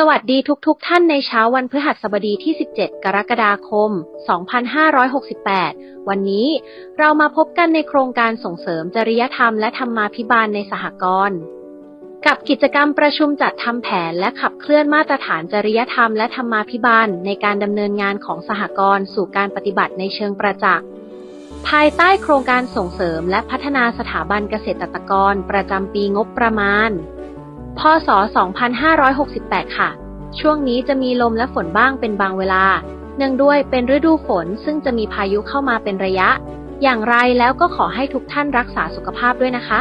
สวัสดีทุกๆทท่านในเช้าวันพฤหัสบดีที่ 17 กรกฎาคม 2568 วันนี้เรามาพบกันในโครงการส่งเสริมจริยธรรมและธรรมาภิบาลในสหกรณ์กับกิจกรรมประชุมจัดทำแผนและขับเคลื่อนมาตรฐานจริยธรรมและธรรมาภิบาลในการดำเนินงานของสหกรณ์สู่การปฏิบัติในเชิงประจักษ์ภายใต้โครงการส่งเสริมและพัฒนาสถาบันเกษตรกรประจำปีงบประมาณ พศ 2568 ค่ะ ช่วงนี้จะมีลมและฝนบ้างเป็นบางเวลา เนื่องด้วยเป็นฤดูฝนซึ่งจะมีพายุเข้ามาเป็นระยะ อย่างไรแล้วก็ขอให้ทุกท่านรักษาสุขภาพด้วยนะคะ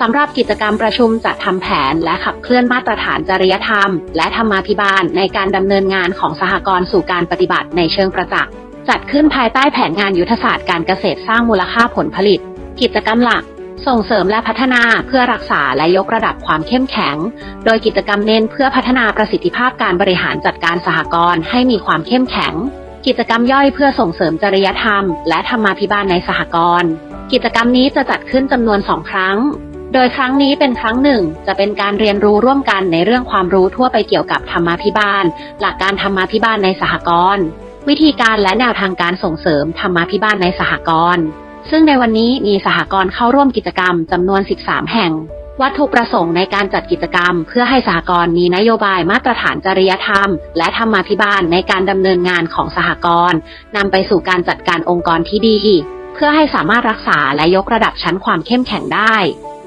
สำหรับกิจกรรมประชุมจัดทำแผนและขับเคลื่อนมาตรฐานจริยธรรม และธรรมาภิบาลในการดำเนินงานของสหกรณ์สู่การปฏิบัติในเชิงประจักษ์จัดขึ้นภายใต้แผนงานยุทธศาสตร์การเกษตรสร้างมูลค่าผลผลิต กิจกรรมหลัก ส่งเสริมและพัฒนาเพื่อรักษาและยกระดับความเข้มแข็ง โดยกิจกรรมเน้นเพื่อพัฒนาประสิทธิภาพการบริหารจัดการสหกรณ์ให้มีความเข้มแข็ง กิจกรรมย่อยเพื่อส่งเสริมจริยธรรม และธรรมาภิบาลในสหกรณ์กิจกรรมนี้จะจัดขึ้นจำนวนสองครั้ง โดยครั้งนี้เป็นครั้งหนึ่ง จะเป็นการเรียนรู้ร่วมกันในเรื่องความรู้ทั่วไปเกี่ยวกับธรรมาภิบาล หลักการธรรมาภิบาลในสหกรณ์วิธีการและแนวทางการส่งเสริมธรรมาภิบาลในสหกรณ์ ซึ่งในวันนี้มีสหกรณ์เข้าร่วมกิจกรรมจำนวน 13 แห่ง วัตถุประสงค์ในการจัดกิจกรรม เพื่อให้สหกรณ์มีนโยบายมาตรฐานจริยธรรม และธรรมาภิบาลในการดำเนินงานของสหกรณ์นำไปสู่การจัดการองค์กรที่ดี เพื่อให้สามารถรักษาและยกระดับชั้นความเข้มแข็งได้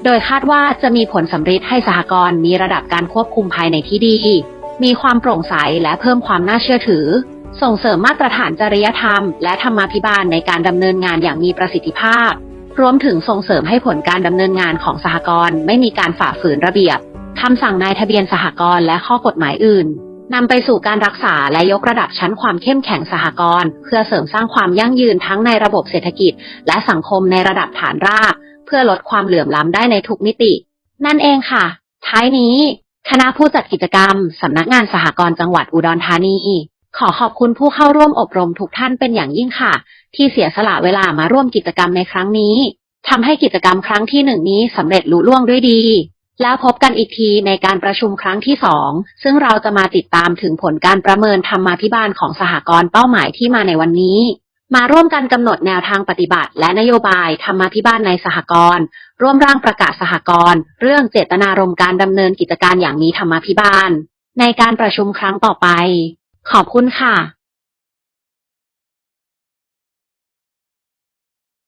โดยคาดว่าจะมีผลสำฤทธิ์ให้สหกรณ์มีระดับการควบคุมภายในที่ดี มีความโปร่งใสและเพิ่มความน่าเชื่อถือ ส่งเสริมมาตรฐานจริยธรรม และธรรมาภิบาลในการดำเนินงานอย่างมีประสิทธิภาพ รวมถึงส่งเสริมให้ผลการดำเนินงานของสหกรณ์ไม่มีการฝ่าฝืนระเบียบคำสั่งนายทะเบียนสหกรณ์และข้อกฎหมายอื่นนำไปสู่การรักษาและยกระดับชั้นความเข้มแข็งสหกรณ์เพื่อเสริมสร้างความยั่งยืนทั้งในระบบเศรษฐกิจ และสังคมในระดับฐานราก เพื่อลดความเหลื่อมล้ำได้ในทุกมิติ นั่นเองค่ะ ท้ายนี้ คณะผู้จัดกิจกรรม สำนักงานสหกรณ์จังหวัดอุดรธานี ขอขอบคุณผู้เข้าร่วมอบรมทุกท่านเป็นอย่างยิ่งค่ะ ที่เสียสละเวลามาร่วมกิจกรรมในครั้งนี้ทำให้กิจกรรมครั้งที่หนึ่งนี้สำเร็จลุล่วงด้วยดี แล้วพบกันอีกทีในการประชุมครั้งที่สองซึ่งเราจะมาติดตามถึงผลการประเมินธรรมาภิบาลของสหกรณ์เป้าหมายที่มาในวันนี้ มาร่วมกันกำหนดแนวทางปฏิบัติ และนโยบายธรรมาภิบาลในสหกรณ์ร่วมร่างประกาศสหกรณ์เรื่องเจตนารมณ์การดำเนินกิจการอย่างมีธรรมาภิบาล ในการประชุมครั้งต่อไป ขอบคุณค่ะ